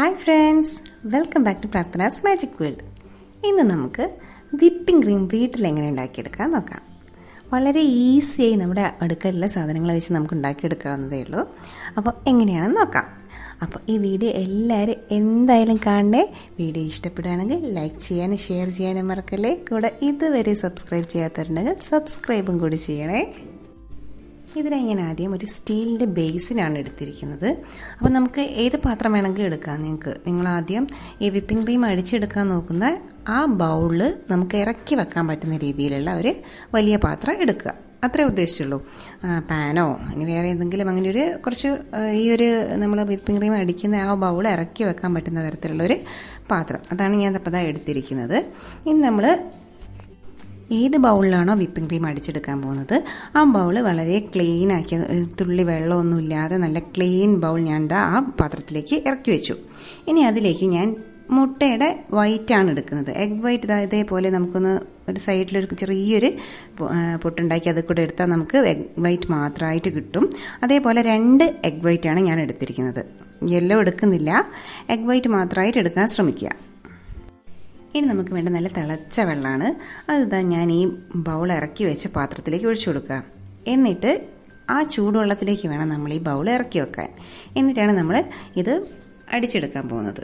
Hi friends welcome back to Prarthana's magic world ഇന്ന് നമുക്ക് whipping cream വീട്ടിൽ എങ്ങനെ ഉണ്ടാക്കിയെടുക്കാൻ നോക്കാം. വളരെ ഈസിയായി നമ്മുടെ അടുക്കളയിലെ സാധനങ്ങൾ വെച്ച് നമുക്ക് ഉണ്ടാക്കിയെടുക്കാവുന്നതേ ഉള്ളൂ. അപ്പോൾ എങ്ങനെയാണെന്ന് നോക്കാം. അപ്പോൾ ഈ വീഡിയോ എല്ലാവരും എന്തായാലും കാണണേ. വീഡിയോ ഇഷ്ടപ്പെടുകയാണെങ്കിൽ ലൈക്ക് ചെയ്യാനും ഷെയർ ചെയ്യാനും മറക്കല്ലേ. കൂടെ ഇതുവരെ സബ്സ്ക്രൈബ് ചെയ്യാത്തവരുണ്ടെങ്കിൽ സബ്സ്ക്രൈബും കൂടി ചെയ്യണേ. ഇതിനായി ഞാൻ ആദ്യം ഒരു സ്റ്റീലിന്റെ ബേസിനാണ് എടുത്തിരിക്കുന്നത്. അപ്പോൾ നമുക്ക് ഏത് പാത്രം വേണമെങ്കിലും എടുക്കാം. നിങ്ങൾക്ക് നിങ്ങൾ ആദ്യം ഈ വിപ്പിംഗ് ക്രീം അടിച്ചെടുക്കാൻ നോക്കുന്ന ആ ബൗളിൽ നമുക്ക് ഇറക്കി വെക്കാൻ പറ്റുന്ന രീതിയിലുള്ള ഒരു വലിയ പാത്രം എടുക്കുക. അത്രേ ഉദ്ദേശിച്ചുള്ളൂ. പാനോ ഇനി വേറെ എന്തെങ്കിലും അങ്ങനെ ഒരു കുറച്ച് ഈ ഒരു നമ്മൾ വിപ്പിംഗ് ക്രീം അടിക്കുന്ന ആ ബൗൾ ഇറക്കി വെക്കാൻ പറ്റുന്ന തരത്തിലുള്ള ഒരു പാത്രം. അതാണ് ഞാൻ അപ്പോൾ എടുത്തിരിക്കുന്നത്. ഇനി നമ്മൾ ഏത് ബൗളിലാണോ വിപ്പിംഗ് ക്രീം അടിച്ചെടുക്കാൻ പോകുന്നത്? ആ ബൗൾ വളരെ ക്ലീൻ ആക്കി തുള്ളി വെള്ളമൊന്നും ഇല്ലാതെ നല്ല ക്ലീൻ ബൗൾ ഞാൻ ദാ ആ പാത്രത്തിലേക്ക് ഇറക്കി വെച്ചു. ഇനി അതിലേക്ക് ഞാൻ മുട്ടയുടെ വൈറ്റ് ആണ് എടുക്കുന്നത്. എഗ് വൈറ്റ് ഇതാ ഇതേപോലെ നമുക്കൊന്ന് ഒരു സൈഡിലൊരു ചെറിയൊരു പൊട്ടുണ്ടാക്കി അത് കൂടെ എടുത്താൽ നമുക്ക് എഗ് വൈറ്റ് മാത്രമായിട്ട് കിട്ടും. അതേപോലെ രണ്ട് എഗ് വൈറ്റ് ആണ് ഞാൻ എടുത്തിരിക്കുന്നത്. യെല്ലോ എടുക്കുന്നില്ല. എഗ് വൈറ്റ് മാത്രമായിട്ട് എടുക്കാൻ ശ്രമിക്കുക. ഇനി നമുക്ക് വേണ്ട നല്ല തിളച്ച വെള്ളമാണ്. അതിതാ ഞാൻ ഈ ബൗൾ ഇറക്കി വെച്ച പാത്രത്തിലേക്ക് ഒഴിച്ചു കൊടുക്കുക. എന്നിട്ട് ആ ചൂടുവെള്ളത്തിലേക്ക് വേണം നമ്മൾ ഈ ബൗൾ ഇറക്കി വെക്കാൻ. എന്നിട്ടാണ് നമ്മൾ ഇത് അടിച്ചെടുക്കാൻ പോകുന്നത്.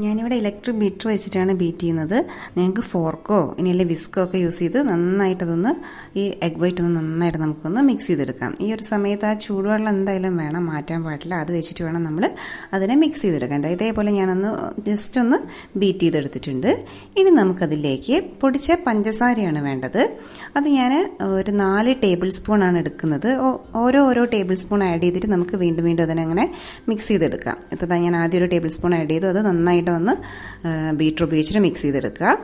ഞാനിവിടെ ഇലക്ട്രിക് ബീറ്റർ വെച്ചിട്ടാണ് ബീറ്റ് ചെയ്യുന്നത്. നിങ്ങൾക്ക് ഫോർക്കോ ഇനി അല്ലെങ്കിൽ വിസ്കോ ഒക്കെ യൂസ് ചെയ്ത് നന്നായിട്ടതൊന്ന് ഈ എഗ് വൈറ്റ് ഒന്ന് നന്നായിട്ട് നമുക്കൊന്ന് മിക്സ് ചെയ്തെടുക്കാം. ഈ ഒരു സമയത്ത് ആ ചൂടുവെള്ളം എന്തായാലും വേണം മാറ്റാൻ പാടില്ല. അത് വെച്ചിട്ട് വേണം നമ്മൾ അതിനെ മിക്സ് ചെയ്തെടുക്കാൻ. ഇതേപോലെ ഞാനൊന്ന് ജസ്റ്റ് ഒന്ന് ബീറ്റ് ചെയ്തെടുത്തിട്ടുണ്ട്. ഇനി നമുക്കതിലേക്ക് പൊടിച്ച പഞ്ചസാരയാണ് വേണ്ടത്. അത് ഞാൻ ഒരു നാല് ടേബിൾ സ്പൂൺ ആണ് എടുക്കുന്നത്. ഓരോ ഓരോ ടേബിൾ സ്പൂൺ ആഡ് ചെയ്തിട്ട് നമുക്ക് വീണ്ടും വീണ്ടും അതിനെ അങ്ങനെ മിക്സ് ചെയ്തെടുക്കാം. ഇപ്പോൾ ഞാൻ ആദ്യം ഒരു ടേബിൾ സ്പൂൺ ആഡ് ചെയ്തു. അത് നന്നായിട്ട് ഒന്ന് ബീറ്റർ ഉപയോഗിച്ചിട്ട് മിക്സ് ചെയ്തെടുക്കുക.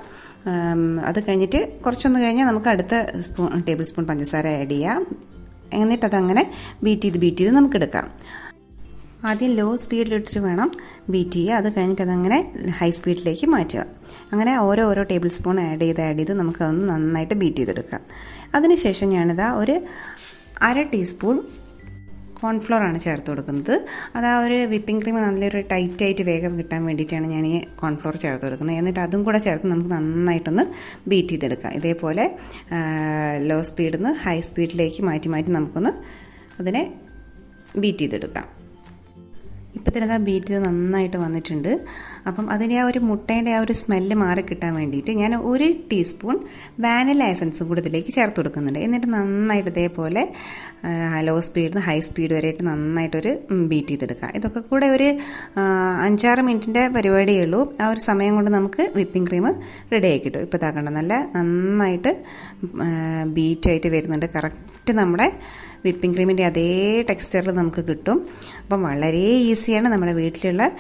അത് കഴിഞ്ഞിട്ട് കുറച്ചൊന്ന് കഴിഞ്ഞാൽ നമുക്ക് അടുത്ത സ്പൂൺ ടേബിൾ സ്പൂൺ പഞ്ചസാര ആഡ് ചെയ്യാം. എന്നിട്ട് അതങ്ങനെ ബീറ്റ് ചെയ്ത് ബീറ്റ് ചെയ്ത് നമുക്ക് എടുക്കാം. ആദ്യം ലോ സ്പീഡിലിട്ടിട്ട് വേണം ബീറ്റ് ചെയ്യുക. അത് കഴിഞ്ഞിട്ട് അതങ്ങനെ ഹൈ സ്പീഡിലേക്ക് മാറ്റുക. അങ്ങനെ ഓരോ ഓരോ ടേബിൾ സ്പൂൺ ആഡ് ചെയ്ത് ആഡ് ചെയ്ത് നമുക്കതൊന്ന് നന്നായിട്ട് ബീറ്റ് ചെയ്തെടുക്കാം. അതിനുശേഷം ഞാനിതാ ഒരു അര ടീസ്പൂൺ കോൺഫ്ലോർ ആണ് ചേർത്ത് കൊടുക്കുന്നത്. അത് ആ ഒരു വിപ്പിംഗ് ക്രീം നല്ലൊരു ടൈറ്റ് ആയിട്ട് വേഗം കിട്ടാൻ വേണ്ടിയിട്ടാണ് ഞാൻ ഈ കോൺഫ്ലോർ ചേർത്ത് കൊടുക്കുന്നത്. എന്നിട്ട് അതും കൂടെ ചേർത്ത് നമുക്ക് നന്നായിട്ടൊന്ന് ബീറ്റ് ചെയ്തെടുക്കാം. ഇതേപോലെ ലോ സ്പീഡിൽ നിന്ന് ഹൈ സ്പീഡിലേക്ക് മാറ്റി മാറ്റി നമുക്കൊന്ന് അതിനെ ബീറ്റ് ചെയ്തെടുക്കാം. ഇപ്പം തന്നെ ബീറ്റ് ചെയ്ത് നന്നായിട്ട് വന്നിട്ടുണ്ട്. അപ്പം അതിന്റെ ആ ഒരു മുട്ടേന്റെ ആ ഒരു സ്മെല്ല് മാറി കിട്ടാൻ വേണ്ടിയിട്ട് ഞാൻ ഒരു ടീസ്പൂൺ വാനില എസൻസ് കൂടെ ഇതിലേക്ക് ചേർത്ത് കൊടുക്കുന്നുണ്ട്. എന്നിട്ട് നന്നായിട്ട് ഇതേപോലെ ലോ സ്പീഡിൽ നിന്ന് ഹൈ സ്പീഡ് വരെയായിട്ട് നന്നായിട്ടൊരു ബീറ്റ് ചെയ്തെടുക്കുക. ഇതൊക്കെ കൂടെ ഒരു അഞ്ചാറ് മിനിറ്റിന്റെ പരിപാടിയേ ഉള്ളൂ. ആ ഒരു സമയം കൊണ്ട് നമുക്ക് വിപ്പിംഗ് ക്രീം റെഡി ആയി കിട്ടും. ഇപ്പോൾ താക്കണ്ട നല്ല നന്നായിട്ട് ബീറ്റായിട്ട് വരുന്നുണ്ട്. കറക്റ്റ് നമ്മുടെ വിപ്പിംഗ് ക്രീമിന്റെ അതേ ടെക്സ്ചറിൽ നമുക്ക് കിട്ടും. അപ്പം വളരെ ഈസിയാണ് നമ്മുടെ വീട്ടിലുള്ള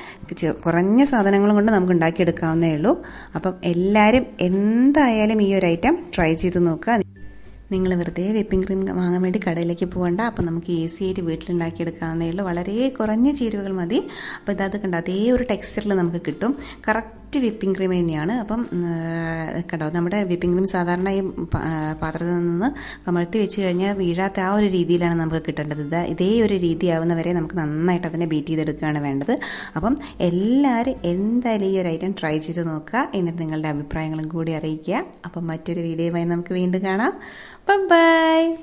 കുറഞ്ഞ സാധനങ്ങളും കൊണ്ട് നമുക്ക് ഉണ്ടാക്കിയെടുക്കാവുന്നേ ഉള്ളൂ. അപ്പം എല്ലാവരും എന്തായാലും ഈ ഒരു ഐറ്റം ട്രൈ ചെയ്ത് നോക്കുക. നിങ്ങൾ വെറുതെ വിപ്പിംഗ് ക്രീം വാങ്ങാൻ വേണ്ടി കടയിലേക്ക് പോകണ്ട. അപ്പം നമുക്ക് ഈസി ആയിട്ട് വീട്ടിലുണ്ടാക്കിയെടുക്കാവുന്നേ ഉള്ളൂ. വളരെ കുറഞ്ഞ ചേരുവകൾ മതി. അപ്പോൾ ഇതത് കണ്ട? അതേ ഒരു ടെക്സ്ചറിൽ നമുക്ക് കിട്ടും. കറക്റ്റ് വിപ്പിംഗ് ക്രീം തന്നെയാണ്. അപ്പം കണ്ടോ നമ്മുടെ വിപ്പിംഗ് ക്രീം സാധാരണ ഈ പാത്രത്തിൽ നിന്ന് കമഴ്ത്തി വെച്ച് കഴിഞ്ഞാൽ വീഴാത്ത ആ ഒരു രീതിയിലാണ് നമുക്ക് കിട്ടേണ്ടത്. ഇത് ഒരു രീതി ആവുന്നവരെ നമുക്ക് നന്നായിട്ട് അതിനെ ബീറ്റ് ചെയ്തെടുക്കുകയാണ് വേണ്ടത്. അപ്പം എല്ലാവരും എന്തായാലും ഈ ഒരു ഐറ്റം ട്രൈ ചെയ്ത് നോക്കുക. എന്നിട്ട് നിങ്ങളുടെ അഭിപ്രായങ്ങളും കൂടി അറിയിക്കുക. അപ്പം മറ്റൊരു വീഡിയോയുമായി നമുക്ക് വീണ്ടും കാണാം. ബൈ.